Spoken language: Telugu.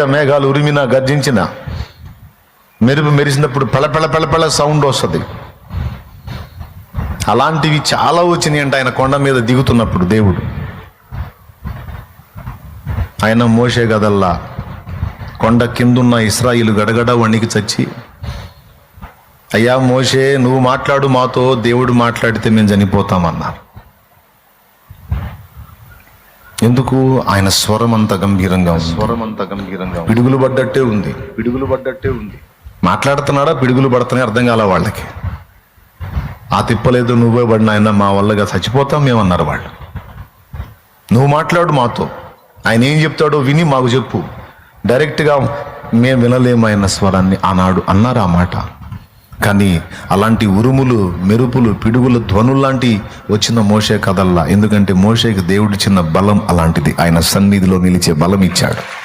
బయట మేఘాలు ఉరిమినా గర్జించిన మెరుపు మెరిసినప్పుడు పెళపెళ పెళపెళ సౌండ్ వస్తుంది. అలాంటివి చాలా వచ్చినాయి అంటే ఆయన కొండ మీద దిగుతున్నప్పుడు దేవుడు. ఆయన మోసే గదల్లా కొండ కిందున్న ఇస్రాయిలు గడగడ వణికి చచ్చి అయ్యా మోషే నువ్వు మాట్లాడు మాతో దేవుడు మాట్లాడితే మేము చనిపోతామన్నారు. ఎందుకు? ఆయన స్వరం అంత గంభీరంగా స్వరం అంత గంభీరంగా. పిడుగులు పడ్డట్టే ఉంది. పిడుగులు పడ్డట్టే ఉంది. మాట్లాడుతున్నాడా? పిడుగులు పడుతున్నాయి అర్థం కాల వాళ్ళకి. ఆ తిప్పలేదు నువ్వే పడిన ఆయన మా వల్లగా చచ్చిపోతాం మేమన్నారు వాళ్ళు. నువ్వు మాట్లాడు మాతో. ఆయన ఏం చెప్తాడో విని మాకు చెప్పు. డైరెక్ట్గా మేము వినలేము ఆయన స్వరాన్ని. ఆనాడు అన్నారు ఆ మాట? కానీ అలాంటి ఉరుములు మెరుపులు పిడుగులు ధ్వనుల్లాంటి వచ్చిన మోషే కథల్లా. ఎందుకంటే మోషేకి దేవుడిచ్చిన బలం అలాంటిది. ఆయన సన్నిధిలో నిలిచే బలం ఇచ్చాడు